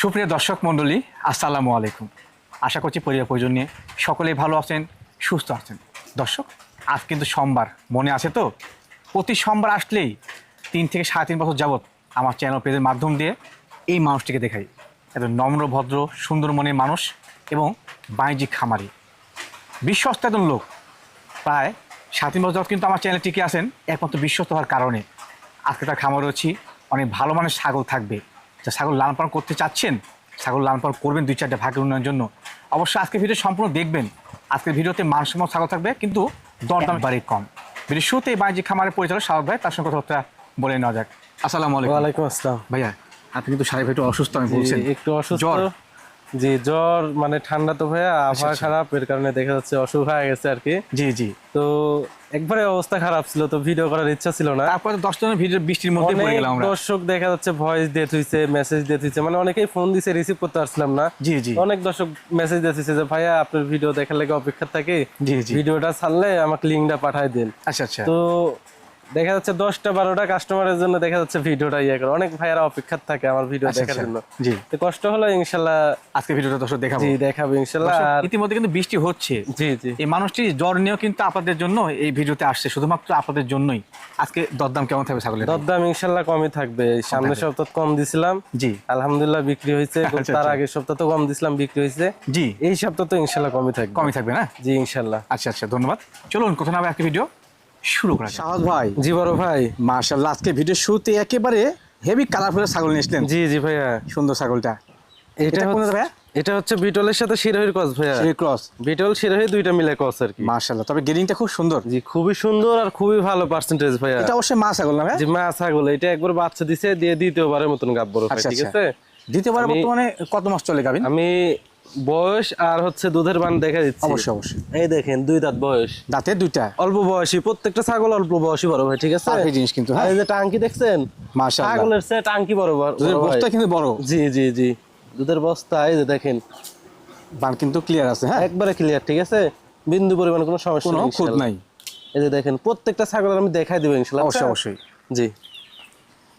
সুপ্রিয় দর্শক মণ্ডলী, আসসালামু আলাইকুম। আশা করছি পরিবার পরিজন নিয়ে সকলেই ভালো আছেন, সুস্থ আছেন। দর্শক, আজ কিন্তু সোমবার, মনে আছে তো? প্রতি সোমবার আসলেই তিন থেকে সাড়ে তিন বছর যাবৎ আমার চ্যানেল পেজের মাধ্যম দিয়ে এই মানুষটিকে দেখাই। এত নম্র, ভদ্র, সুন্দর মনের মানুষ এবং বাণিজ্যিক খামারি। বিশ্বস্ত একজন লোক। প্রায় সাত তিন বছর যাবৎ কিন্তু আমার চ্যানেলে টিকে একমাত্র বিশ্বস্ত হওয়ার কারণে। আজকে তার খামারে রয়েছি, অনেক ভালো মানের ছাগল থাকবে। যা ছাগল লালন পালন করতে চাচ্ছেন? ছাগল লালন পালন করবেন দুই চারটা ভাগের উন্নয়নের জন্য। অবশ্যই আজকে ভিডিও সম্পূর্ণ দেখবেন। আজকের ভিডিওতে মানসম্মত ছাগল থাকবে কিন্তু দরদাম বাড়ি কম। ভিডিও শুরুতে বাণিজ্যিক খামারের পরিচালক সাহেব ভাই তার সঙ্গে কথাবার্তা বলে নেওয়া যাক। আসসালামু আলাইকুম। ওয়ালাইকুম আসসালাম। ভাইয়া আপনি কিন্তু সাহেব একটু অসুস্থ আমি বলছেন একটু অসুস্থ? জি জ্বর মানে ঠান্ডা তো ভাইয়া আবহাওয়া আচ্ছা। খারাপ এর কারণে দেখা যাচ্ছে অসুখ হয়ে গেছে আর কি। জি জি। তো একবারে অবস্থা খারাপ ছিল তো ভিডিও করার ইচ্ছা ছিল না। তারপরে দশ জনের ভিডিও বৃষ্টির মধ্যে পড়ে গেলাম আমরা। দর্শক দেখা যাচ্ছে ভয়েস ডেট হইছে মেসেজ ডেট হইছে মানে অনেকেই ফোন দিছে রিসিভ করতে পারছিলাম না। জি জি। অনেক দর্শক মেসেজ দিতেছে যে ভাইয়া আপনার ভিডিও দেখার লাগে অপেক্ষা থাকে। জি জি। ভিডিওটা ছাড়লে আমাকে লিঙ্কটা পাঠায় দিন। আচ্ছা আচ্ছা। তো দেখা যাচ্ছে দশটা বারোটা কাস্টমারের জন্য দেখা যাচ্ছে ভিডিওটা ইয়ে করে। অনেক ভাইয়ারা অপেক্ষা থাকে আমার ভিডিও আচ্ছা, দেখার আচ্ছা। জন্য। জি। তো কষ্ট হলো ইনশাল্লাহ আজকে ভিডিওটা দর্শক দেখাবো। জি দেখাবো ইনশাল্লাহ। ইতিমধ্যে কিন্তু বৃষ্টি হচ্ছে। জি জি। এই মানুষটি জ্বর নিয়েও কিন্তু আপনাদের জন্য এই ভিডিওতে আসছে শুধুমাত্র আপনাদের জন্যই। আজকে দরদাম কেমন থাকবে ছাগলের দরদাম ইনশাল্লাহ কমই থাকবে। এই সামনের সপ্তাহ কম দিছিলাম। জি। আলহামদুলিল্লাহ বিক্রি হয়েছে। আচ্ছা, তার। আগের সপ্তাহ তো কম দিছিলাম বিক্রি হয়েছে। জি। এই সপ্তাহ তো ইনশাল্লাহ কমই থাকবে। কমই থাকবে না? জি ইনশাল্লাহ। আচ্ছা আচ্ছা ধন্যবাদ। চলুন কোথাও না একটা ভিডিও শুরু করা সাহস ভাই। জি বড় ভাই। মার্শাল্লাহ আজকে ভিডিও শুরুতে একেবারে হেভি কালারফুলের ছাগল নিয়ে এসলেন জি জি ভাইয়া। সুন্দর ছাগলটা। এটা কোন হচ্ছে- ভাইয়া? এটা হচ্ছে বিটলের সাথে শিরোহির কস ভাইয়া। ক্রস বিটল শিরোহি দুইটা মিলে কস আর কি। মার্শাল্লাহ তবে গেরিংটা খুব সুন্দর। জি খুবই সুন্দর আর খুবই ভালো পার্সেন্টেজ ভাইয়া। এটা অবশ্যই মা ছাগল না ভাই জি মা ছাগল। এটা একবার বাচ্চা দিছে দিয়ে দ্বিতীয়বারের মতন গাব বড় ভাই আচ্ছা, ঠিক আচ্ছা। আছে? দ্বিতীয়বার বর্তমানে কত মাস চলে গাবিন আমি বয়স আর হচ্ছে দুধের বান দেখা দিচ্ছি। অবশ্যই অবশ্যই। এই দেখেন দুই দাঁত বয়স। দাঁতে দুইটা। অল্প বয়সী প্রত্যেকটা ছাগল অল্প বয়সী বড় ভাই ঠিক আছে? পারফেক্ট জিনিস কিন্তু হ্যাঁ। এই যে টাঙ্কি দেখছেন? মাশাআল্লাহ। ছাগলের সে টাঙ্কি বড় বড় বস্তা কিন্তু বড়। জি জি জি। দুধের বস্তা এই যে দেখেন। বান কিন্তু ক্লিয়ার আছে হ্যাঁ। একবারে ক্লিয়ার ঠিক আছে? বিন্দু পরিমাণ কোনো সমস্যা কোনো খুঁত নাই। এই যে দেখেন প্রত্যেকটা ছাগল আমি দেখাই দেবো ইনশাল্লাহ অবশ্যই আচ্ছা? অবশ্যই। জি।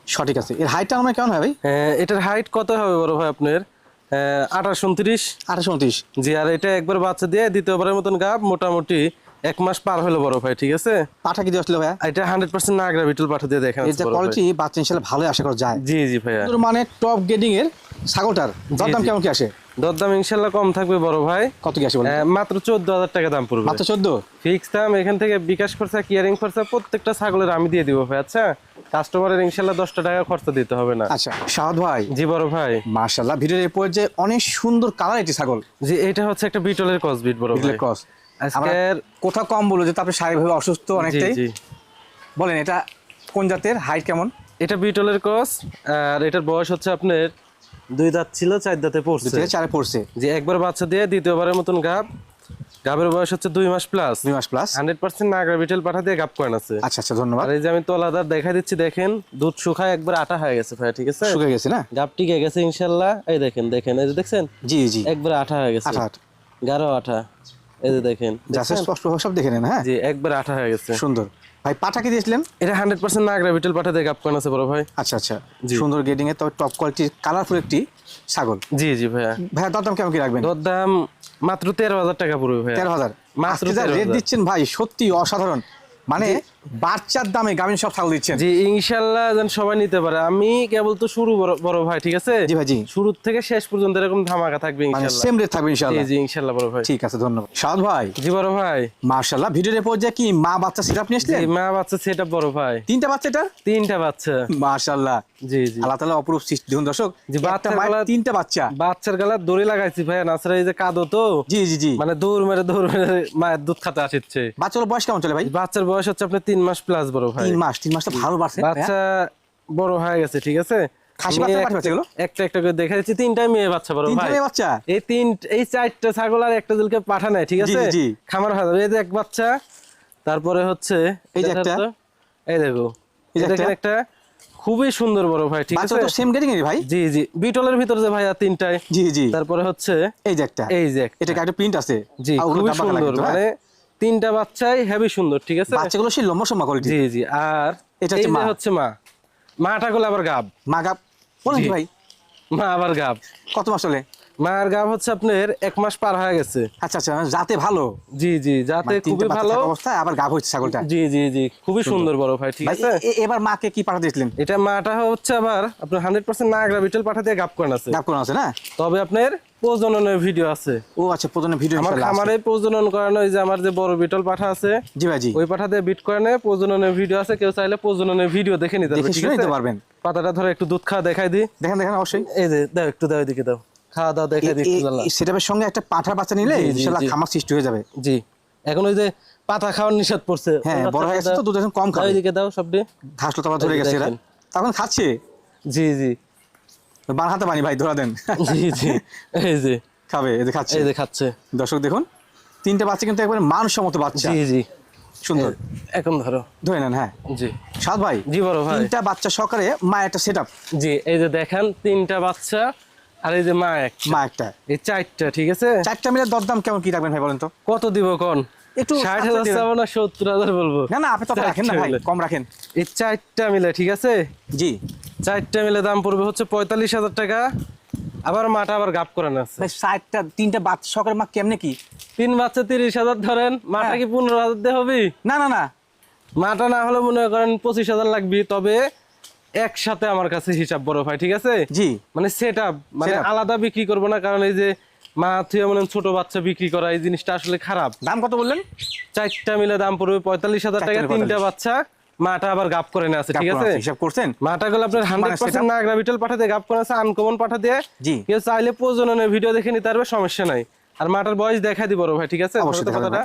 সঠিক আছে। এর হাইটটা আমার কেমন হবে? ভাই হ্যাঁ, এটার হাইট কত হবে বড় ভাই আপনার? আঠাশ উনত্রিশ। আঠাশ উনত্রিশ। জি আর এটা একবার বাচ্চা দিয়ে দ্বিতীয়বারের মতন গাব মোটামুটি এক মাস পার হলো বড় ভাই ঠিক আছে? পাঠা কি আসলে ভাইয়া? এটা হান্ড্রেড পার্সেন্ট নাগরা বিটল পাঠা দিয়ে দেখেন এর কোয়ালিটি বাচ্চা ইনশাল্লাহ ভালোই আশা করা যায়। জি জি ভাইয়া। মানে টপ গ্রেডিং এর ছাগলটার। দরদাম কেমন কি আসে? দরদাম ইনশাল্লাহ কম থাকবে বড় ভাই। কত কি আসে মাত্র চোদ্দ হাজার টাকা দাম পড়বে। মাত্র চোদ্দ? ফিক্স দাম এখান থেকে বিকাশ খরচা কিয়ারিং খরচা প্রত্যেকটা ছাগলের আমি দিয়ে দিব ভাই আচ্ছা? কাস্টমারের টাকা খরচা দিতে হবে না। আচ্ছা শাহাদ ভাই। জি বড় ভাই। ভিডিওর এরপর যে অনেক সুন্দর কালার এটি ছাগল। জি এটা হচ্ছে একটা বিটলের কসবিট বড় ভাই। ক্রস আজকের কোথাও কম বলো যে শারীরিকভাবে অসুস্থ অনেকটাই। বলেন এটা কোন জাতের হাইট কেমন? এটা বিটলের ক্রস আর এটার বয়স হচ্ছে আপনার দুই দাঁত ছিল চার দাঁতে পড়ছে। চারে পড়ছে। যে একবার বাচ্চা দিয়ে দ্বিতীয়বারের মতন গাব। গাবের বয়স হচ্ছে দুই মাস প্লাস দুই মাস plus hundred percent Nagra Beetal পাঠা দিয়ে গাব কয়েন আছে। আচ্ছা আচ্ছা ধন্যবাদ। আর এই যে আমি তলাদার দেখা দিচ্ছি দেখেন দুধ শুকায় একবার আটা হয়ে গেছে ভাই ঠিক আছে? শুকে গেছে না? গাব টিকে গেছে ইনশাল্লাহ। এই দেখেন দেখেন এই যে দেখছেন? জি জি। একবার আঠা হয়ে গেছে। আঠা গাঢ় আঠা। এই যে দেখেন? স্পষ্ট সব দেখে নেন হ্যাঁ? জি একবার আঠা হয়ে গেছে। সুন্দর। ভাই পাঠা কি দিয়েছিলেন? এটা হান্ড্রেড পার্সেন্ট নাগরা বিটেল পাঠা দিয়ে গাব কয়েন আছে বড় ভাই। আচ্ছা আচ্ছা। সুন্দর গ্রেডিং এর তবে টপ কোয়ালিটির কালারফুল একটি ছাগল। জি জি ভাইয়া। ভাইয়া দরদাম কেমন কি রাখবেন? দর দাম মাত্র তেরো হাজার টাকা পড়বে তেরো হাজার। মাত্র আজকে যা 13,000 রেট দিচ্ছেন ভাই সত্যি অসাধারণ। মানে বাচ্চার দামে গামিন সব ছাগল দিচ্ছেন। জি ইনশাল্লাহ যেন সবাই নিতে পারে। আমি কেবল তো শুরু বড় ভাই ঠিক আছে? জি ভাই জি। শুরু থেকে শেষ পর্যন্ত এরকম ধামাকা থাকবে মানে ইনশাল্লাহ। সেম রেট থাকবে জি ইনশাআল্লাহ জি ইনশাল্লাহ বড় ভাই। ঠিক আছে ধন্যবাদ। সাদ ভাই। জি বড় ভাই। মার্শাল্লাহ ভিডিওর এরপর যে কি মা বাচ্চা সিরাপ নিয়ে জি আসলেন মা বাচ্চা সেটা বড় ভাই। তিনটা বাচ্চা এটা? তিনটা বাচ্চা। মার্শাল্লাহ। জি জি। আল্লাহ তাআলা অপরূপ সৃষ্টি। দেখুন দর্শক জি, গলা- তিনটা বাচ্চা। বাচ্চার গালা দড়ি লাগাইছি ভাই নাছাড়া এই যে কাদো তো। জি জি জি। মানে দৌড় মেরে দৌড় মেরে মায়ের দুধ খাতে আসছে বাচ্চার বয়স কেমন চলে ভাই? বাচ্চার বয়স হচ্ছে আপনার তিন মাস প্লাস বড় ভাই। তিন মাস তিন মাসটা ভালো বাড়ছে বাচ্চা বড় হয়ে গেছে ঠিক আছে? খাসি বাচ্চা এক- পাঠা বাচ্চা এগুলো? একটা একটা করে দেখা যাচ্ছে তিনটাই মেয়ে বাচ্চা বড় ভাই। মেয়ে বাচ্চা? এই তিন এই চারটা ছাগল আর একটা দিলকে পাঠা নাই ঠিক আছে? জি, জি। খামার হয়ে যাবে। এই যে এক বাচ্চা তারপরে হচ্ছে এই যে একটা। এই দেখো। এই যে এই দেখেন একটা? খুবই সুন্দর বড় ভাই ঠিক আছে? তো সেম গ্রেডিং এর ভাই? জি জি। বিটলের ভিতরে যে ভাইয়া তিনটায় জি জি। তারপরে হচ্ছে এই যে একটা। এই যে একটা। এটা একটা প্রিন্ট আছে। জি খুবই সুন্দর হ্যাঁ? মানে তিনটা বাচ্চাই হেভি সুন্দর ঠিক আছে? বাচ্চাগুলো সেই লম্বা সম্মা কোয়ালিটি জি জি আর এটা হচ্ছে মা। হচ্ছে মা। মাটা গুলো আবার গাব। মা গাপ বলেন ভাই? মা আবার গাব। কত মাস চলে? মায়ের গাব হচ্ছে আপনার এক মাস পার হয়ে গেছে। আচ্ছা আচ্ছা যাতে ভালো। জি জি যাতে মানে খুবই ভালো। থাকা অবস্থায় আবার গাভ হচ্ছে ছাগলটা। জি জি জি খুবই সুন্দর। বড় ভাই ঠিক আছে? এবার মাকে কি পাঠা দিয়েছিলেন এটা মাটা হচ্ছে আবার আপনার হান্ড্রেড পার্সেন্ট নাগরা বিটেল পাঠা দিয়ে গাপ করেন আছে। গাভ করানো আছে না? তবে আপনার প্রজননের ভিডিও আছে। ও আচ্ছা প্রথমে ভিডিও আমার খামারে প্রজনন করানো যে আমার যে বড় বিটল পাঠা আছে জি ভাই ওই পাঠা দিয়ে বিট প্রজননের ভিডিও আছে কেউ চাইলে প্রজননের ভিডিও দেখে নিতে পারবে দেখে নিতে পারবেন। পাতাটা ধরে একটু দুধ খাওয়া দেখাই দিই। দেখেন দেখেন অবশ্যই। এই যে দাও একটু দাও এদিকে দাও। খাওয়া দাওয়া দেখাই দিই। সঙ্গে একটা পাঠার বাচ্চা নিলে ইনশাআল্লাহ খামার সৃষ্টি হয়ে যাবে। জি। এখন ওই যে পাতা খাওয়ার নিষেধ পড়ছে হ্যাঁ, বড় হয়ে গেছে তো দুধ এখন কম খাবে। এদিকে দাও সবটি। ঘাস লতা ধরে গেছে এরা। তখন খাচ্ছে। জি জি। বান হাতে পানি ভাই ধরা দেন। জি জি। এই যে। খাবে এই যে খাচ্ছে। এই যে খাচ্ছে। দর্শক দেখুন তিনটা বাচ্চা কিন্তু একবারে মানসম্মত বাচ্চা। জি জি। সুন্দর। এখন ধরো। ধরে নেন হ্যাঁ। জি। সাদ ভাই জি বড় ভাই। তিনটা বাচ্চা সহকারে মা একটা জি এই যে দেখেন তিনটা বাচ্চা আর এই যে মা এক মা একটা। এই চারটা ঠিক আছে? চারটা মিলে দরদাম কেমন কি রাখবেন ভাই বলেন তো? কত দিব কোন একটু। চাবো না সত্তর হাজার বলব? না না আপনি তো রাখেন না ভাই কম রাখেন। এই চারটা মিলে ঠিক আছে? জি। চারটা মিলে দাম পড়বে হচ্ছে পঁয়তাল্লিশ হাজার টাকা। আবার মাটা আবার গাপ ভাই চারটা তিনটা বাচ্চা সহকারে মা কেমনে কি? তিন বাচ্চা তিরিশ হাজার ধরেন মাটা হ্যাঁ। কি পনেরো হাজার দিয়ে হবে? না না না। মাটা না হলে মনে করেন পঁচিশ হাজার লাগবে তবে একসাথে আমার কাছে হিসাব বড় ভাই ঠিক আছে? জি। মানে সেট মানে আলাদা বিক্রি করব না কারণ এই যে মা থুয়ে মনে ছোট বাচ্চা বিক্রি করা এই জিনিসটা আসলে খারাপ। দাম কত বললেন? চারটা মিলে দাম পড়বে পঁয়তাল্লিশ হাজার টাকা তিনটা বাচ্চা। মাটা আবার গাপ করে আছে ঠিক আছে? হিসাব করছেন? মাটা গুলো আপনার হান্ড্রেড পার্সেন্ট setup? না গ্রাভিটাল গাপ করে আছে আনকমন জি। কেউ চাইলে প্রজননের ভিডিও দেখে নিতে পারবে সমস্যা নাই। আর মাটার বয়স দেখা দিব ভাই ঠিক আছে? অবশ্যই কথাটা।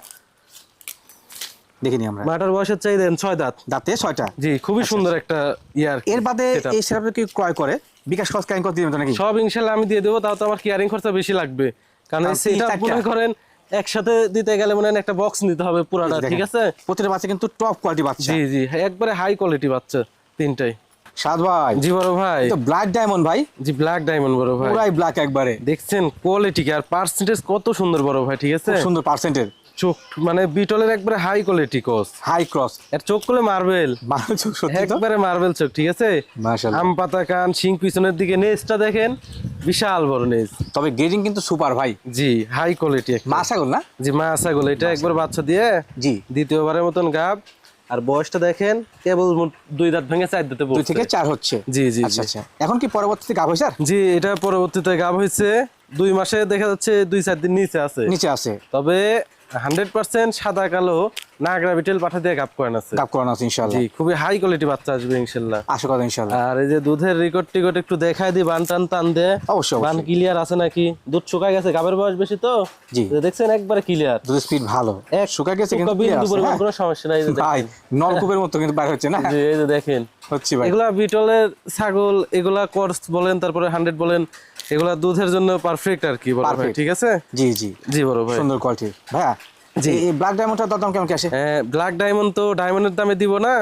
দেখিনি আমরা। মাটার বয়সের চাই দেন ছয় দাঁত। দাঁতে ছয়টা। জি খুবই সুন্দর একটা ইয়ার এর বাদে এই সেটআপটা কি ক্রয় করে? বিকাশ খরচ কেন করে দিবেন নাকি? সব ইনশাল্লাহ আমি দিয়ে দেবো তাও তো আমার কেয়ারিং খরচা বেশি লাগবে। কারণ কারণ সেটা মনে করেন একসাথে দিতে গেলে মনে হয় একটা বক্স নিতে হবে পুরাটা ঠিক আছে? প্রতিটা বাচ্চা কিন্তু টপ কোয়ালিটি বাচ্চা। জি জি একবারে হাই কোয়ালিটি বাচ্চা তিনটাই। সাদ ভাই। জি বড় ভাই। তো ব্ল্যাক ডায়মন্ড ভাই। জি ব্ল্যাক ডায়মন্ড বড় ভাই। পুরাই ব্ল্যাক একবারে। দেখছেন কোয়ালিটি আর পার্সেন্টেজ কত সুন্দর বড় ভাই ঠিক আছে? সুন্দর পার্সেন্টের চোখ মানে বিটলের একবারে high quality cross high cross এর চোখ করলে মার্বেল একবারে মার্বেল চোখ ঠিক আছে? আম পাতা কান শিং পিছনের দিকে নেজটা দেখেন বিশাল বড় নেজ। তবে গ্রেডিং কিন্তু সুপার ভাই। জি হাই কোয়ালিটি মাসাগল না? জি মা ছাগল এটা একবার বাচ্চা দিয়ে জি। দ্বিতীয়বারের মতন গাব। আর বয়সটা দেখেন কেবল দুই দাঁত ভেঙে চার দাঁতে দুই থেকে চার হচ্ছে। জি জি আচ্ছা আচ্ছা। এখন কি পরবর্তীতে গাব হয়েছে জি এটা পরবর্তীতে গাব হয়েছে। দুই মাসে দেখা যাচ্ছে দুই চার দিন নিচে আছে। নিচে আছে। তবে হান্ড্রেড পার্সেন্ট সাদা কালো নাগরা বিটেল পাঠা দিয়ে গাপ করেন আছে। করানো আছে ইনশাআল্লাহ। জি খুবই হাই কোয়ালিটি বাচ্চা আসবে ইনশাল্লাহ আশা করা ইনশাআল্লাহ। আর এই যে দুধের রেকর্ড টিকট একটু দেখাই দি বান টান টান দে। অবশ্যই বান ক্লিয়ার আছে নাকি? দুধ শুকায় গেছে গাবের বয়স বেশি তো? জি। দেখছেন একবারে ক্লিয়ার দুধের স্পিড ভালো। এক গেছে কিন্তু বিন্দু পরিমাণ হ্যাঁ? কোনো সমস্যা নাই ভাই নলকূপের মতো কিন্তু বাইরে হচ্ছে না? জি, এই যে দেখেন। হচ্ছে ভাই। এগুলা বিটলের ছাগল এগুলা কর্স বলেন তারপরে হান্ড্রেড বলেন এগুলা দুধের জন্য পারফেক্ট আর কি বড় ভাই ঠিক আছে? জি জি। জি বড় ভাই। সুন্দর কোয়ালিটি ভাইয়া জি। এই ব্ল্যাক ডায়মন্ডটার দাম কেমন কি আসে? হ্যাঁ ব্ল্যাক ডায়মন্ড তো ডায়মন্ডের দামে দিব না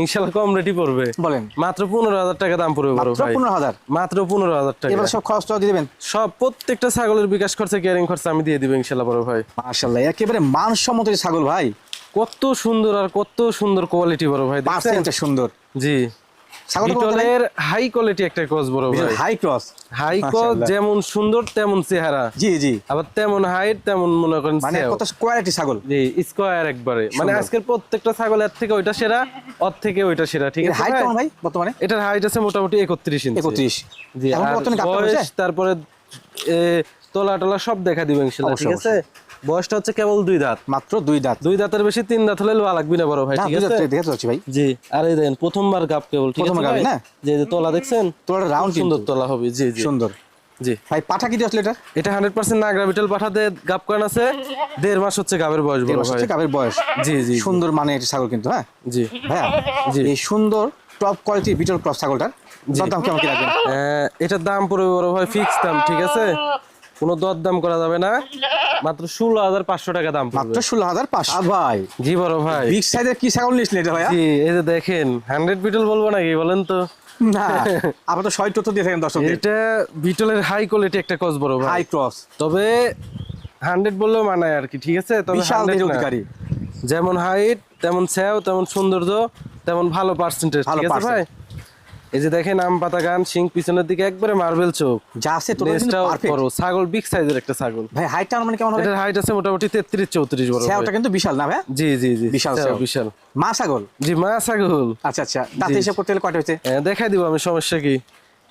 ইনশাল্লাহ কম রেটই পড়বে। বলেন। মাত্র পনেরো হাজার টাকা দাম পড়বে বড় ভাই। পনেরো হাজার? মাত্র পনেরো হাজার টাকা। এবার সব খরচ দিয়ে দিবেন? সব প্রত্যেকটা ছাগলের বিকাশ খরচা কেয়ারিং খরচা আমি দিয়ে দিব ইনশাল্লাহ বড় ভাই। মাশাআল্লাহ একেবারে মানসম্মত ছাগল ভাই। কত সুন্দর আর কত সুন্দর কোয়ালিটি বড় ভাই দেখছেন? সুন্দর। জি। বিটলের হাই কোয়ালিটি একটা ক্রস বড় ভাই। হাই ক্রস হাই ক্রস যেমন সুন্দর তেমন চেহারা। জি জি। আবার তেমন হাইট তেমন মনে করেন মানে কত কোয়ালিটি ছাগল। জি স্কোয়ার একবারে। মানে আজকের প্রত্যেকটা ছাগল এর থেকে ওইটা সেরা ওর থেকে ওইটা সেরা ঠিক আছে হাইট কেমন ভাই বর্তমানে? এটার হাইট আছে মোটামুটি একত্রিশ ইঞ্চি একত্রিশ। জি আর বয়স তারপরে তোলা টোলা সব দেখা দিবে ইনশাল্লাহ ঠিক আছে? বয়সটা হচ্ছে কেবল দুই দাঁত। মাত্র দুই দাঁত। দুই দাঁতের বেশি তিন দাঁত হলে লোয়া লাগবে না বড় ভাই ঠিক আছে? দেখে ভাই। জি আর এই দেখেন প্রথমবার গাপ কেবল ঠিক আছে না? যে যে তোলা দেখছেন? তোর রাউন্ড সুন্দর তোলা হবে জি জি। সুন্দর। জি। ভাই পাঠা কি আসলে এটা? এটা হান্ড্রেড পার্সেন্ট নাগরা বিটেল পাঠাতে গাপ করেন আছে। দেড় মাস হচ্ছে গাবের বয়স বড় ভাই। গাভীর বয়স। জি জি। সুন্দর মানে এটা ছাগল কিন্তু হ্যাঁ? জি। ভাইয়া জি। এই সুন্দর টপ কোয়ালিটির বিটল ক্রস ছাগলটার। দাম কেমন কি রাখবেন এটার দাম পড়বে বড় ভাই ফিক্স দাম ঠিক আছে? কোনো দর দাম করা যাবে না। মাত্র ষোলো হাজার পাঁচশো টাকা দাম মাত্র ষোলো হাজার পাঁচশো। ভাই জি বড় ভাই। বিগ সাইজের কি ছাগল এটা জি এই যে দেখেন হান্ড্রেড বিটল বলব নাকি বলেন তো? না আবার ছয় তথ্য দিয়ে থাকেন দর্শক এটা বিটলের হাই কোয়ালিটি একটা কস বড় ভাই। হাই ক্রস তবে হান্ড্রেড বললেও মানায় আর কি ঠিক আছে? তবে বিশাল 100 দেহের না। অধিকারী যেমন হাইট তেমন সেও তেমন সৌন্দর্য তেমন ভালো পার্সেন্টেজ ঠিক আছে ভাই। এই যে দেখেন আম পাতা গান সিং পিছনের দিকে একবারে মার্বেল চোখ। যা আছে তোর বড় ছাগল বিগ সাইজের একটা ছাগল। ভাই হাইটটা মানে কেমন হবে? এটার হাইট আছে মোটামুটি তেত্রিশ চৌত্রিশ বড় ভাই। সেওটা কিন্তু বিশাল না ভাই? জি জি জি বিশাল। বিশাল। মা ছাগল? জি মা ছাগল। আচ্ছা আচ্ছা। দাঁতে হিসাব করতে গেলে কয়টা হয়েছে? হ্যাঁ, দেখাই দিব আমি সমস্যা কি?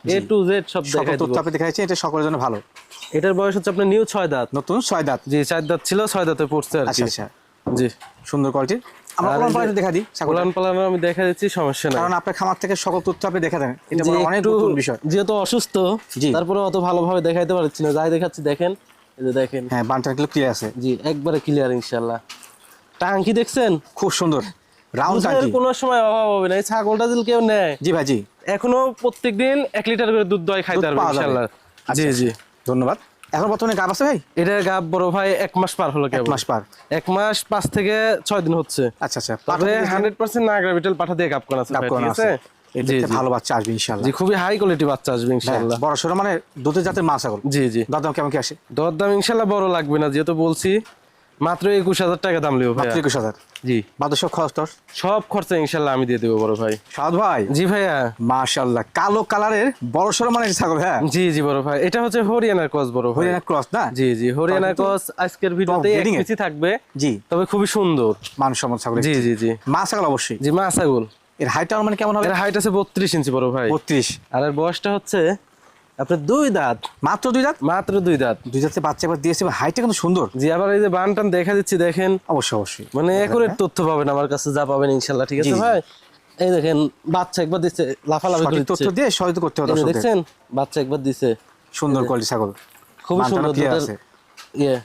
এ টু জেড সব দেখাই দিব। তথ্য দেখাচ্ছি এটা সকলের জন্য ভালো। এটার বয়স হচ্ছে আপনার নিউ ছয় দাঁত। নতুন ছয় দাঁত। জি চার দাঁত ছিল ছয় দাঁতে পড়ছে আর কি। আচ্ছা আচ্ছা। জি। সুন্দর কোয়ালিটির আমরা আর কোরআন এই যে- পালানো দেখা দিই ছাগল পালানো আমি দেখা দিচ্ছি সমস্যা নাই। কারণ আপনার খামার থেকে সকল তথ্য আপনি দেখা দেন এটা বড় অনেক নতুন বিষয়। যেহেতু অসুস্থ তারপরে অত ভালোভাবে দেখাইতে পারছি না। যাই দেখাচ্ছি দেখেন। এই যে দেখেন। হ্যাঁ বানটা ক্লিয়ার আছে। জি একবারে ক্লিয়ার ইনশাল্লাহ টাঙ্কি দেখছেন? খুব সুন্দর। রাউন্ড টাঙ্কি। কোনো সময় অভাব হবে না। এই ছাগলটা যদি কেউ নেয় জি ভাই জি। এখনও প্রত্যেকদিন এক লিটার করে দুধ দই খাইতে পারবে পাওয়া জি আচ্ছা, জি। ধন্যবাদ। এখন বর্তমানে গাব আছে ভাই? এটা গাব বড় ভাই এক মাস পার হলো এক মাস পার। এক মাস পাঁচ থেকে ছয় দিন হচ্ছে। আচ্ছা আচ্ছা। তবে হান্ড্রেড পার্সেন্ট নাগরা বিটেল পাঠা দিয়ে গাপ করা আছে গাব করা আছে। ভালো বাচ্চা আসবে ইনশাআল্লাহ। জি খুবই হাই কোয়ালিটি বাচ্চা আসবে হ্যাঁ, ইনশাল্লাহ বড় সড়ো মানে দুধের জাতের মাছ এখন। জি জি। কেমন কি আসে? দর দাম ইনশাল্লাহ বড় লাগবে না যেহেতু বলছি মাত্র একুশ হাজার টাকা দাম লিও ভাই মাত্র একুশ হাজার? জি। বাদ সব খরচ টর সব খরচা ইনশাল্লাহ আমি দিয়ে দেবো বড় ভাই। সাদ ভাই? জি ভাইয়া। মাশাআল্লাহ কালো কালারের বড় সড়ো মানে ছাগল হ্যাঁ? জি জি বড় ভাই। এটা হচ্ছে হরিয়ানার কস বড় ভাই। হরিয়ানা ক্রস না? জি জি হরিয়ানা কিন্তু কস আজকের ভিডিওতে এক breeding এর। পিসি থাকবে। জি। তবে খুবই সুন্দর। মানুষ সম্মত ছাগল জি জি জি। মা ছাগল অবশ্যই। জি মা ছাগল। এর হাইট মানে কেমন হবে? এর হাইট আছে বত্রিশ ইঞ্চি বড় ভাই। বত্রিশ। আর এর বয়সটা হচ্ছে আপনার দুই দাঁত। মাত্র দুই দাঁত? মাত্র দুই দাঁত। দুই দাঁতে বাচ্চা এবার দিয়েছে হাইটটা কিন্তু সুন্দর। জি আবার এই যে বান টান দেখা দিচ্ছি দেখেন। অবশ্যই অবশ্যই। মানে একুরেট তথ্য পাবেন আমার কাছে যা পাবেন ইনশাল্লাহ ঠিক আছে। ভাই? এই দেখেন বাচ্চা একবার দিচ্ছে লাফালাফি করে তথ্য দিয়ে সহায়তা করতে হবে। দেখছেন বাচ্চা একবার দিছে সুন্দর কোয়ালিটি ছাগল। খুবই সুন্দর আছে। ইয়ে।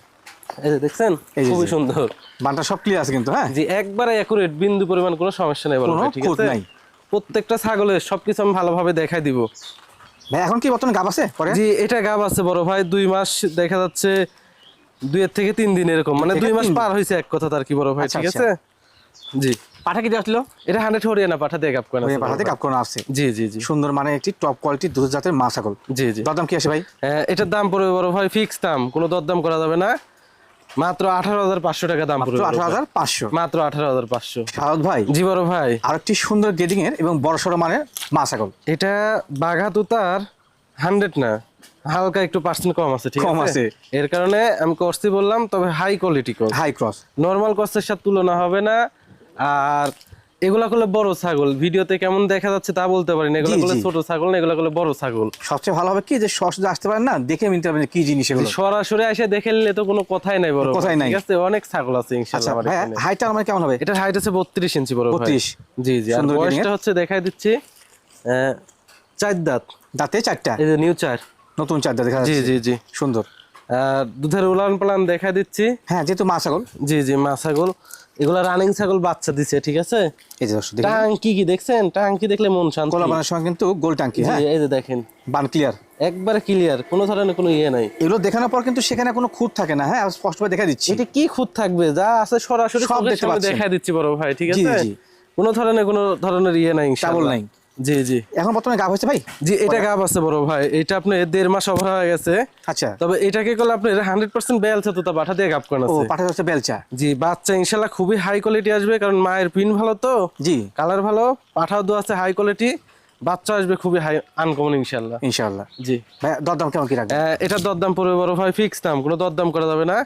এই যে দেখছেন খুবই সুন্দর। বানটা সব ক্লিয়ার আছে কিন্তু হ্যাঁ? জি একবারে একুরেট বিন্দু পরিমাণ কোনো সমস্যা নেই বলো ঠিক আছে? প্রত্যেকটা ছাগলের সবকিছু আমি ভালোভাবে দেখাই দিব। ভাই এখন কি বর্তমানে গাব আছে জি এটা গাব আছে বড় ভাই দুই মাস দেখা যাচ্ছে থেকে তিন দিন এরকম। মানে দুই মাস পার হয়েছে এক কথা তার কি বড় ভাই আচ্ছা, ঠিক আচ্ছা। আছে? জি। পাঠা কি আসলো? এটা হান্ড্রেড হরিয়ানা পাঠা দিয়ে কাপ করা পাঠা দিয়ে পাঠাতে কাপ করানো আছে। জি জি জি। সুন্দর মানে একটি টপ কোয়ালিটি দুধ জাতের মা ছাগল জি জি। দরদাম কি আছে ভাই? এটার দাম পড়বে বড় ভাই ফিক্স দাম। কোনো দরদাম করা যাবে না। মাত্র আঠারো হাজার পাঁচশো টাকা দাম পড়বে আঠারো হাজার পাঁচশো? মাত্র আঠারো হাজার পাঁচশো। শারদ ভাই জি বড় ভাই। আর একটি সুন্দর গ্রেডিং এর এবং বড় সড়ো মানের মাছ এখন এটা বাঘা তুতার হান্ড্রেড না হালকা একটু পার্সেন্ট কম আছে ঠিক আছে। এর কারণে আমি করছি বললাম তবে high quality cross high cross normal কস্টের সাথে তুলনা হবে না আর এগুলা করলে বড় ছাগল। ভিডিওতে কেমন দেখা যাচ্ছে তা বলতে পারি না। এগুলো করলে ছোট ছাগল না এগুলো করলে বড় ছাগল। সবচেয়ে ভালো হবে কি যে সরাসরি আসতে পারেন না দেখে নিতে পারবেন কি জিনিস এগুলো। সরাসরি এসে দেখে নিলে তো কোনো কথাই নাই বড় কথাই নাই। ঠিক আছে অনেক ছাগল আছে আচ্ছা ইনশাআল্লাহ আমার ভাই এখানে। হাইটটা আমার কেমন হবে? এটার হাইট আছে বত্রিশ ইঞ্চি বড় 32 জি জি। আর বয়সটা হচ্ছে দেখাই দিচ্ছি চার দাঁত। দাঁতে চারটা? এই যে নিউ চার। নতুন চারটা দেখা জি যাচ্ছে। জি জি। জি সুন্দর দুধের উলান পালান দেখা দিচ্ছি। হ্যাঁ যেহেতু মা ছাগল। জি জি মা ছাগল। এগুলা রানিং ছাগল বাচ্চা দিছে ঠিক আছে? এই যে দর্শক টাঙ্কি কি দেখছেন? টাঙ্কি দেখলে মন শান্ত। কলা বানার কিন্তু গোল টাঙ্কি হ্যাঁ? এই যে দেখেন। বান ক্লিয়ার একবারে ক্লিয়ার কোনো ধরনের কোনো ইয়ে নাই। এগুলো দেখানোর পর কিন্তু সেখানে কোনো খুঁত থাকে না হ্যাঁ? স্পষ্টভাবে দেখা দিচ্ছি। এটা কি খুঁত থাকবে? যা আছে সরাসরি সব। দেখা দিচ্ছি বড় ভাই ঠিক আছে? কোনো ধরনের কোনো ধরনের ইয়ে নাই ইনশাআল্লাহ। নাই। জি জি। এখন বর্তমানে গাভ হয়েছে ভাই? জি এটা গাব আছে বড় ভাই। এটা আপনি দেড় মাস ওভার হয়ে গেছে। আচ্ছা। তবে এটাকে করলে আপনি হান্ড্রেড পার্সেন্ট বেল তো বাঠা দিয়ে করেন আছে। পাঠা হচ্ছে বেলচা। জি বাচ্চা ইনশাল্লাহ খুবই হাই কোয়ালিটি আসবে কারণ মায়ের পিন ভালো তো। জি। কালার ভালো পাঠাও দু আছে হাই কোয়ালিটি বাচ্চা আসবে খুবই হাই আনকমন ইনশাল্লাহ। ইনশাআল্লাহ জি। ভাই দরদাম কেমন কি রাখবেন? এটার দরদাম পড়বে বড় ভাই ফিক্স দাম কোনো দরদাম করা যাবে না।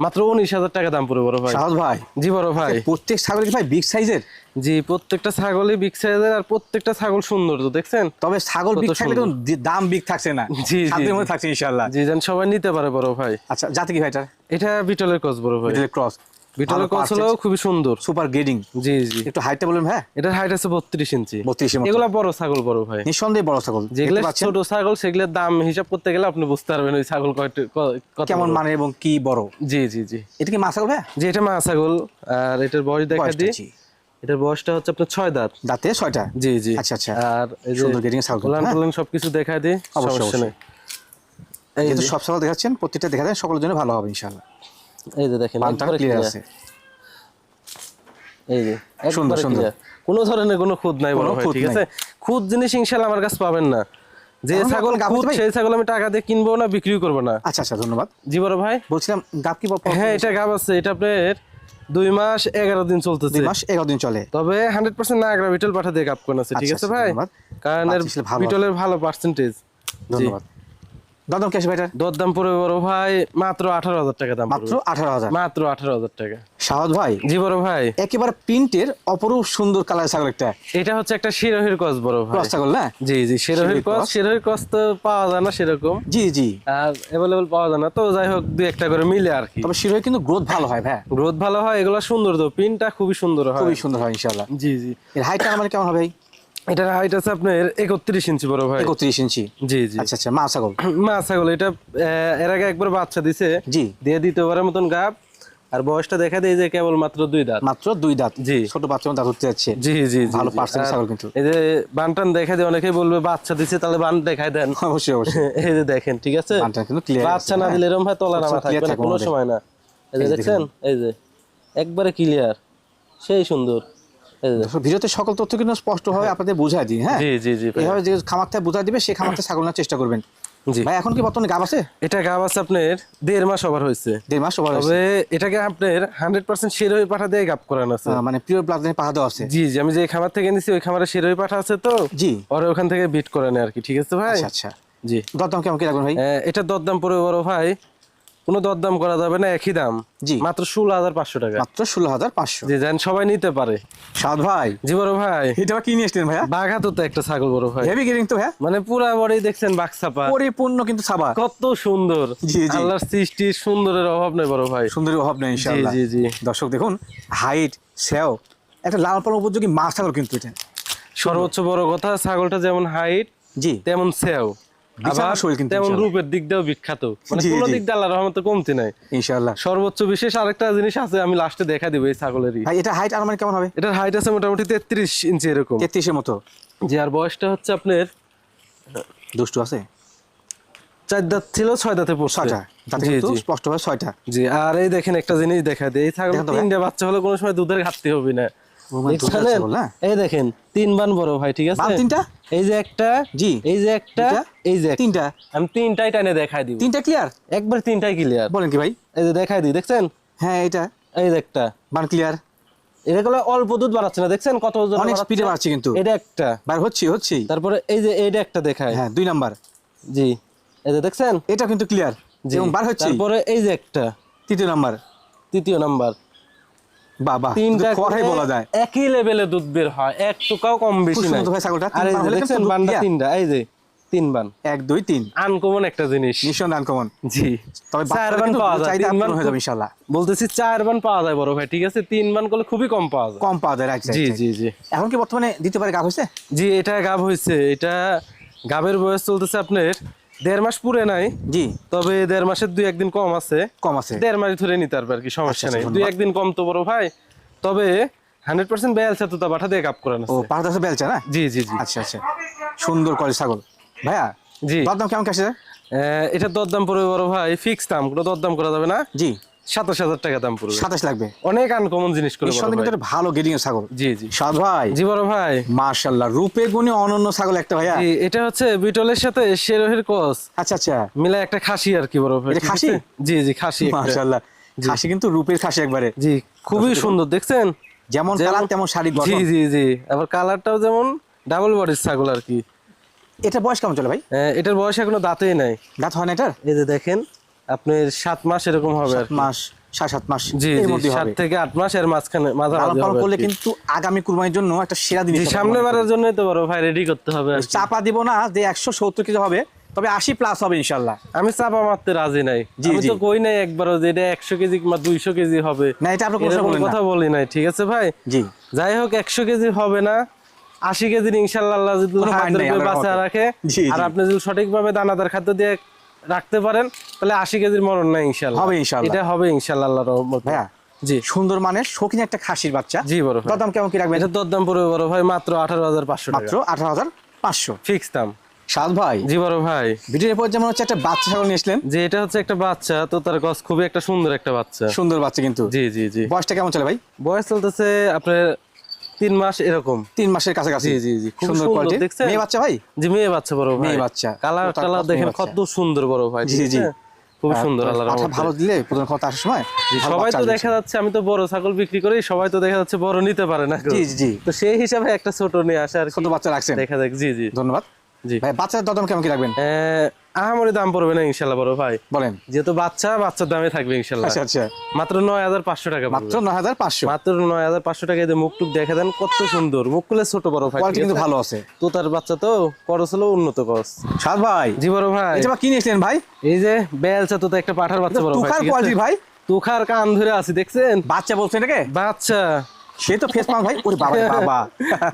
মাত্র উনিশ হাজার টাকা দাম পড়বে বড় ভাই। সাহস ভাই। জি বড় ভাই। প্রত্যেক ছাগল কি ভাই বিগ সাইজের জি প্রত্যেকটা ছাগলই বিগ সাইজের আর প্রত্যেকটা ছাগল সুন্দর তো দেখছেন? তবে ছাগল বিগ থাকলে দাম বিগ থাকছে না। জি, জি, সাধ্যের মধ্যে থাকছে ইনশাআল্লাহ। জি যেন সবাই নিতে পারে বড় ভাই। আচ্ছা যাতে কি ভাই এটা এটা বিটলের কস বড় ভাই। বিটলের ক্রস বিটলের কস হলো খুবই সুন্দর। সুপার গ্রেডিং জি জি। একটু হাইটটা বলবেন হ্যাঁ এটার হাইট আছে বত্রিশ ইঞ্চি। 32 এর মতো। এগুলা বড় ছাগল বড় ভাই। নিঃসন্দেহে বড় ছাগল। যেগুলো ছোট ছাগল সেগুলোর দাম হিসাব করতে গেলে আপনি বুঝতে পারবেন ওই ছাগল কত কেমন মানে এবং কি বড়। জি জি জি। এটা কি মা ছাগল ভাই? যে এটা মা ছাগল। আর এটার বয়স দেখা দিই। জি। এটার বয়সটা হচ্ছে আপনার ছয় দাঁত। দাঁতে ছয়টা? জি জি। আচ্ছা, আচ্ছা। আর এই যে সুন্দর পোলান হ্যাঁ? পোলান সবকিছু দেখা দিই অবশ্যই, সমস্যা নেই। এই যে সব দেখাচ্ছেন প্রত্যেকটা দেখা দেন সকলের জন্য ভালো হবে ইনশাআল্লাহ। এই যে দেখেন পানটা ক্লিয়ার আছে। এই যে সুন্দর, সুন্দর। কোনো ধরনের কোনো খুদ নাই বড় ভাই ঠিক আছে? খুদ জিনিস ইনশাআল্লাহ আমার কাছে পাবেন না। যে ছাগল খুদ সেই ছাগল আমি টাকা দিয়ে কিনবো না বিক্রিও করব না। আচ্ছা আচ্ছা ধন্যবাদ। জি বড় ভাই? বলছিলাম গাপ কি হ্যাঁ এটা গাব আছে এটা আপনার দুই মাস এগারো দিন চলতেছে। দুই মাস এগারো দিন চলে। তবে হান্ড্রেড পার্সেন্ট নাগরা বিটল পাঠা দিয়ে কাপ করেন আছে ঠিক আচ্ছা, আছে ভাই? কারণ বিটলের ভালো পার্সেন্টেজ ধন্যবাদ। দাদম ক্যাশ ভাইটার? দরদাম বড় ভাই মাত্র আঠারো হাজার টাকা দাম মাত্র। আঠারো হাজার? মাত্র আঠারো হাজার টাকা। শাহাদ ভাই? জি বড় ভাই। একেবারে প্রিন্টের অপরূপ সুন্দর কালার ছাগল একটা। এটা হচ্ছে একটা শিরোহির কস বড় ভাই। ক্রস ছাগল না? জি জি শিরোহির কস। শিরোহির কস তো পাওয়া যায় না সেরকম। জি জি। আর অ্যাভেলেবল পাওয়া যায় না। তো যাই হোক দুই একটা করে মিলে আর কি। তবে কিন্তু গ্রোথ ভালো হয় ভাই। গ্রোথ ভালো হয় এগুলো সুন্দর তো। প্রিন্টটা খুবই সুন্দর হয়। খুবই সুন্দর হয় ইনশাল্লাহ জি জি। এর হাইটটা আমার কেমন হবে? এটার হাইট আছে আপনার একত্রিশ ইঞ্চি বড় ভাই। একত্রিশ ইঞ্চি? জি জি। আচ্ছা আচ্ছা মা ছাগল? মা ছাগল এটা এর আগে একবার বাচ্চা দিছে। জি। দিয়ে দ্বিতীয়বারের মতন গাব। আর বয়সটা দেখা দেয় যে কেবল মাত্র দুই দাঁত। মাত্র দুই দাঁত? জি। ছোট বাচ্চা দাঁত হতে যাচ্ছে। জি জি ভালো আর ছাগল কিন্তু। এই যে বানটান দেখা দেয় অনেকেই বলবে বাচ্চা দিছে তাহলে বান দেখাই দেন। অবশ্যই অবশ্যই। এই যে দেখেন ঠিক আছে? বানটা কিন্তু clear বাচ্চা না। দিলে এরকম ভাই তোলা নামা থাকবে না কোনো সময় না। এই যে দেখছেন? এই যে একবারে ক্লিয়ার সেই সুন্দর। ভিডিওতে সকল তথ্য কিন্তু স্পষ্ট ভাবে আপনাদের বুঝাই দিই হ্যাঁ? জি জি জি। এভাবে যে খামারটা বুঝাই দিবে সেই খামারটা ছাগল নেওয়ার চেষ্টা করবেন। জি। ভাই এখন কি বর্তমানে গাব আছে? এটা গাব আছে আপনার দেড় মাস ওভার হয়েছে। দেড় মাস ওভার তবে এটাকে আপনার হান্ড্রেড পার্সেন্ট শিরোই পাঠা দিয়ে গাব করানো আছে। মানে পিওর ব্লাড লাইনে পাহা দেওয়া আছে। জি জি আমি যে খামার থেকে নিছি ওই খামারে শিরোই পাঠা আছে তো। জি। ওরা ওখান থেকে বিট করে নেয় আর কি ঠিক আছে ভাই? আচ্ছা আচ্ছা। জি। দরদাম কেমন কি রাখবেন ভাই? এটা দরদাম পড়বে বড় ভাই কোনো দরদাম করা যাবে না একই দাম। জি। মাত্র ষোলো হাজার পাঁচশো টাকা। মাত্র ষোলো হাজার পাঁচশো। জি যেন সবাই নিতে পারে। সাদ ভাই। জি বড় ভাই। এটা কি নিয়ে এসলেন ভাইয়া? বাঘাতো তো একটা ছাগল বড় ভাই। হেভি গেরিং তো ভাইয়া? মানে পুরা বড়ি দেখছেন বাঘসাপা পরিপূর্ণ কিন্তু ছাপা কত সুন্দর। জি, জি। আল্লাহর সৃষ্টি সুন্দরের অভাব নেই বড় ভাই। সুন্দরী অভাব নেই ইনশাআল্লাহ। জি, জি। দর্শক দেখুন হাইট সেও একটা লাল পালন উপযোগী মাছ ছাগল কিন্তু এটা। সর্বোচ্চ বড় কথা ছাগলটা যেমন হাইট জি। তেমন সেও। তেমন রূপের বিখ্যাত। মানে কোনো দিক দিয়ে রহমতে কমতি নাই। ইনশাআল্লাহ। সর্বোচ্চ বিশেষ আরেকটা জিনিস আছে আমি লাস্টে দেখা দিব এই ছাগলেরই। এটা হাইট আনুমানিক কেমন হবে? এটার হাইট আছে মোটামুটি তেত্রিশ ইঞ্চি এরকম। তেত্রিশের মতো। যে আর বয়সটা হচ্ছে আপনার দুষ্টু আছে? চার দাঁত ছিল ছয় দাঁতে পড়ছে। ছয়টা। স্পষ্ট ভাবে ছয়টা। জি আর এই দেখেন একটা জিনিস দেখা দেয় এই ছাগল। তিনটে বাচ্চা হলে কোনো সময় দুধের ঘাটতি হবে না। না? এই দেখেন তিন বান বড় ভাই ঠিক আছে? তিনটা? এই যে একটা জি। এই যে একটা এই যে তিনটা? আমি তিনটাই টাইনে দেখাই দিব। তিনটা ক্লিয়ার একবার তিনটাই ক্লিয়ার বলেন কি ভাই? এই যে দেখাই দিই দেখছেন? হ্যাঁ এটা এই যে একটা। বান ক্লিয়ার এটা গুলো অল্প দুধ বাড়াচ্ছে না দেখছেন? কত ওজন অনেক স্পিডে বাড়ছে কিন্তু। এটা একটা। বার হচ্ছে হচ্ছেই তারপরে এই যে এইটা একটা দেখায় হ্যাঁ দুই নাম্বার। জি। এই যে দেখছেন? এটা কিন্তু ক্লিয়ার এবং বার হচ্ছে। তারপরে এই যে একটা। তৃতীয় নাম্বার। তৃতীয় নাম্বার। বাবা তিনটা কথাই বলা যায়। একই লেভেলে দুধ বের হয় এক টুকাও কম বেশি খুব ভাই ছাগলটা, তিন আর এই বান দেখছেন বানটা তিনটা এই যে তিন বান। এক দুই তিন। আনকমন একটা জিনিস। নিঃসন্দেহে আনকমন জি। তবে চার বান পাওয়া যায় তিন বান হয়ে যাবে ইনশাআল্লাহ বলতেছি চার বান পাওয়া যায় বড় ভাই ঠিক আছে? তিন বান করলে খুবই কম পাওয়া যায়। কম পাওয়া যায় রাইট জি জি জি। এখন কি বর্তমানে দিতে পারে গাভ হয়েছে? জি এটা গাব হয়েছে। এটা গাবের বয়স চলতেছে আপনার দেড় মাস পুরে নাই। জি। তবে দেড় মাসের দুই একদিন কম আছে। কম আছে। দেড় মাস ধরে নিতে পারবে আর কি সমস্যা আচ্ছা, নেই। দুই একদিন কম তো বড় ভাই। তবে হান্ড্রেড পার্সেন্ট বেলচা তো তা বাঠা দিয়ে কাপ করানো ও আছে। পাঁচ বেলচা না? জি জি জি। আচ্ছা আচ্ছা। সুন্দর করে ছাগল। ভাইয়া জি। দরদাম কেমন কাছে এটার দরদাম পড়বে বড় ভাই ফিক্স দাম। কোনো দরদাম করা যাবে না। জি। সাতাশ হাজার টাকা দাম পড়বে। সাতাশ লাগবে। অনেক আনকমন জিনিস করে। কিন্তু ভালো গেডিং ছাগল। জি জি। সাদ ভাই। জি বড় ভাই। মার্শাল্লাহ রূপে গুণে অনন্য ছাগল একটা ভাইয়া। এটা হচ্ছে বিটলের সাথে শেরোহের কস। আচ্ছা আচ্ছা। মিলে একটা খাসি আর কি বড় ভাই। খাসি? জি জি খাসি একটা। মার্শাল্লাহ খাসি কিন্তু রূপের খাসি একবারে। জি খুবই সুন্দর দেখছেন? যেমন যেমন- কালার তেমন শাড়ি জি জি জি। আবার কালারটাও যেমন ডাবল বডির ছাগল আর কি। এটা বয়স কেমন চলে ভাই? এটার বয়স এখনও দাঁতেই নাই। দাঁত হয় না এটার? এই যে দেখেন আপনার সাত মাস এরকম হবে সাত মাস সাড়ে সাত মাস জি এর জি মধ্যে সাত থেকে আট মাস এর মাঝখানে লালন পালন করলে কিন্তু আগামী কুরবানির জন্য একটা সেরা জিনিস সামনে বারের জন্যই তো বড় ভাই রেডি করতে হবে আর। কি। চাপা দিব না যে একশো সত্তর কেজি হবে তবে আশি প্লাস হবে ইনশাল্লাহ আমি চাপা মারতে রাজি নাই। আমি তো কই নাই একবারও যে এটা একশো কেজি কিংবা দুইশো কেজি হবে। না এটা আপনি কোনো এরকম বলেন না। কথা বলি নাই ঠিক আছে ভাই? জি। যাই হোক একশো কেজি হবে না আশি কেজির ইনশাল্লাহ আল্লাহ যদি বাঁচা রাখে আর আপনি যদি সঠিকভাবে দানাদার খাদ্য দিয়ে রাখতে পারেন তাহলে আশি কেজির মরণ নাই ইনশাল্লাহ হবে। এটা হবে ইনশাল্লাহ আল্লাহ রহমত। ভাইয়া জি। সুন্দর মানের শৌখিন একটা খাসির বাচ্চা। জি বড় দাম কেমন কি রাখবেন? এটার দরদাম পড়বে বড় ভাই মাত্র আঠারো হাজার পাঁচশো মাত্র আঠারো হাজার পাঁচশো। ফিক্স দাম। সাদ ভাই। জি বড় ভাই। ভিডিওর পর যেমন হচ্ছে একটা বাচ্চা ছাগল নিয়ে আসলেন। যে এটা হচ্ছে একটা বাচ্চা তো তার গছ খুবই একটা সুন্দর একটা বাচ্চা। সুন্দর বাচ্চা কিন্তু। জি জি জি। বয়সটা কেমন চলে ভাই? বয়স চলতেছে আপনার তিন মাস এরকম। তিন মাসের কাছাকাছি। জি, জি। খুব সুন্দর কোয়ালিটি? মেয়ে বাচ্চা ভাই? জি মেয়ে বাচ্চা বড় ভাই। মেয়ে বাচ্চা। কালার টালার দেখেন কত সুন্দর বড় ভাই জি, জি। খুব সুন্দর আল্লাহর রহমতে। ভালো দিলে প্রথম কথা আসার সময় সবাই তো দেখা যাচ্ছে আমি তো বড় ছাগল বিক্রি করি সবাই তো দেখা যাচ্ছে বড় নিতে পারে না জি জি তো সেই হিসাবে একটা ছোট নিয়ে আসে আর। ছোট বাচ্চা রাখছেন। দেখা যাক জি জি। ধন্যবাদ। জি। ভাই বাচ্চার দদম কেমন কি রাখবেন? আহামরি দাম পড়বে না ইনশাল্লাহ বড় ভাই। বলেন। যেহেতু বাচ্চা বাচ্চার দামে থাকবে ইনশাল্লাহ। আচ্ছা আচ্ছা। মাত্র নয় হাজার পাঁচশো টাকা মাত্র নয় হাজার পাঁচশো। মাত্র নয় হাজার পাঁচশো টাকা মুখ টুক দেখে দেন কত সুন্দর। মুখ খুলে ছোট বড় ভাই কোয়ালিটি কিন্তু ভালো আছে। তো তার বাচ্চা তো খরচ হলো উন্নত খরচ। সাদ ভাই। জি বড় ভাই। এটা কি নিয়েছিলেন ভাই? এই যে বেলচা তো একটা পাঠার বাচ্চা বড় ভাই? কোয়ালিটি ভাই। তুখার কান ধরে আছি দেখছেন? বাচ্চা বলছেন এটাকে? বাচ্চা। সে তো ফেস ভাই ওরে বাবা বাবা।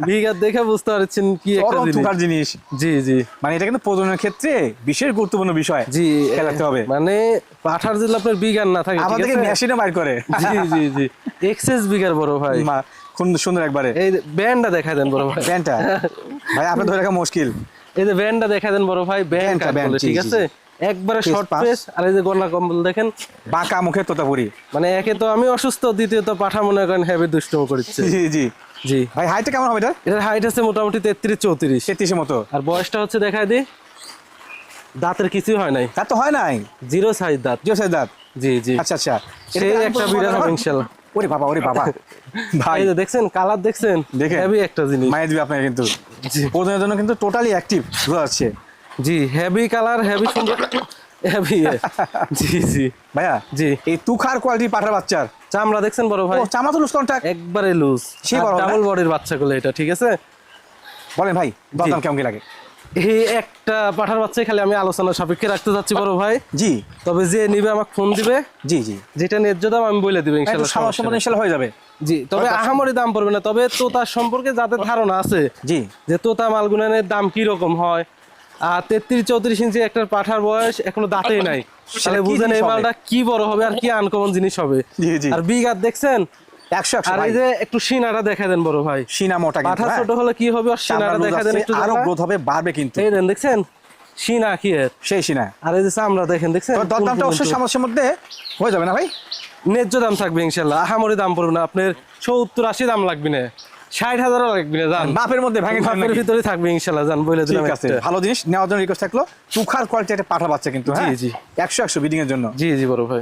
বিঘাত দেখে বুঝতে পারছেন কি একটা জিনিস। জিনিস। জি জি। মানে এটা কিন্তু প্রজননের ক্ষেত্রে বিশেষ গুরুত্বপূর্ণ বিষয়। জি খেয়াল রাখতে হবে। মানে পাঠার যদি আপনার বিঘার না থাকে আমাদেরকে? মেশিনে বাইর করে। জি জি জি। এক্সেস বিঘার বড় ভাই। সুন্দর একবারে। এই ব্যান্ডটা দেখা দেন বড় ভাই। প্যান্টটা ভাই আপনি ধরে রাখা মুশকিল। এই যে ব্যান্ডটা দেখা দেন বড় ভাই ব্যান্ড ব্যান্ডটা, ব্যান্ড, ঠিক আছে? একবারে শর্ট পেস আর এই যে গলা কম্বল দেখেন বাঁকা মুখে তোতাপুরি মানে একে তো আমি অসুস্থ দ্বিতীয়ত পাঠা মনে করেন হেভি দুষ্টম করছে। জি জি। জি। ভাই হাইটটা কেমন হবে এটা? এটার হাইট আছে মোটামুটি তেত্রিশ চৌত্রিশ। তেত্রিশের মতো। আর বয়সটা হচ্ছে দেখায় দি। দাঁতের কিছুই হয় নাই। তার তো হয় নাই? জিরো সাইজ দাঁত। জিও সাইজ দাঁত? জি জি। আচ্ছা আচ্ছা। সেই একটা বিড়াল হবে ইনশাল্লাহ। ওরে বাবা ওরে বাবা। ভাই এই দেখছেন কালার দেখছেন দেখে একটা জিনিস। মায়ের দিবে আপনাকে কিন্তু। জি। প্রজনের জন্য কিন্তু টোটালি অ্যাক্টিভ বোঝা যাচ্ছে জি হেভি কালার হেভি সুন্দর। হেভি জি জি। ভাইয়া জি। এই তুখার কোয়ালিটি পাঠার বাচ্চার। চামড়া দেখছেন বড় ভাই? ও চামড়া তো লুজ কন্টাক্ট একবারে লুজ সে বড় ডাবল বডির বাচ্চাগুলো এটা ঠিক আছে? বলেন ভাই দরদাম কেমন কি লাগে? এই একটা পাঠার বাচ্চাই খালি আমি আলোচনা সাপেক্ষে রাখতে যাচ্ছি বড় ভাই। জি। তবে যে নিবে আমাকে ফোন দিবে জি জি। যেটা ন্যায্য দাম আমি বলে দিব একটু ইনশাল্লাহ সমস্যা নেই। ইনশাল্লাহ হয়ে যাবে। জি তবে আহামরি দাম পড়বে না তবে তোতার সম্পর্কে যাদের ধারণা আছে জি। যে তোতা মালগুনানের দাম কি রকম হয় আর তেত্রিশ চৌত্রিশ ইঞ্চি একটা পাঠার বয়স এখনও দাঁতেই নাই। তাহলে বুঝেন এই মালটা কি বড় হবে আর কি আনকমন জিনিস হবে। আর বিঘাত দেখছেন? একশো আর এই যে একটু সিনাটা দেখা দেন বড় ভাই। সিনা মোটা পাঠা হ্যাঁ। ছোট হলে কি হবে? আর সিনাটা দেখা দেন একটু আরও গ্রোথ হবে বাড়বে কিন্তু। এই দেন দেখছেন? সিনা কি এর? সেই সিনা। আর এই যে চামড়া দেখেন দেখছেন? দরদামটা অবশ্যই সমস্যার মধ্যে হয়ে যাবে না ভাই? ন্যায্য দাম থাকবে ইনশাল্লাহ। আহামরি দাম পড়বে না। আপনার সত্তর আশি দাম লাগবে না। ষাট হাজারও লাগবে না জান। বাপের মধ্যে ভাঙে বাপের ভিতরে থাকবে ইনশাল্লাহ জান বলে দিলাম ঠিক আছে ভালো জিনিস নেওয়ার জন্য রিকোয়েস্ট থাকল। তুখার কোয়ালিটি একটা পাঠা বাচ্চা কিন্তু হ্যাঁ? জি। একশো একশো বিডিং এর জন্য। জি জি বড় ভাই।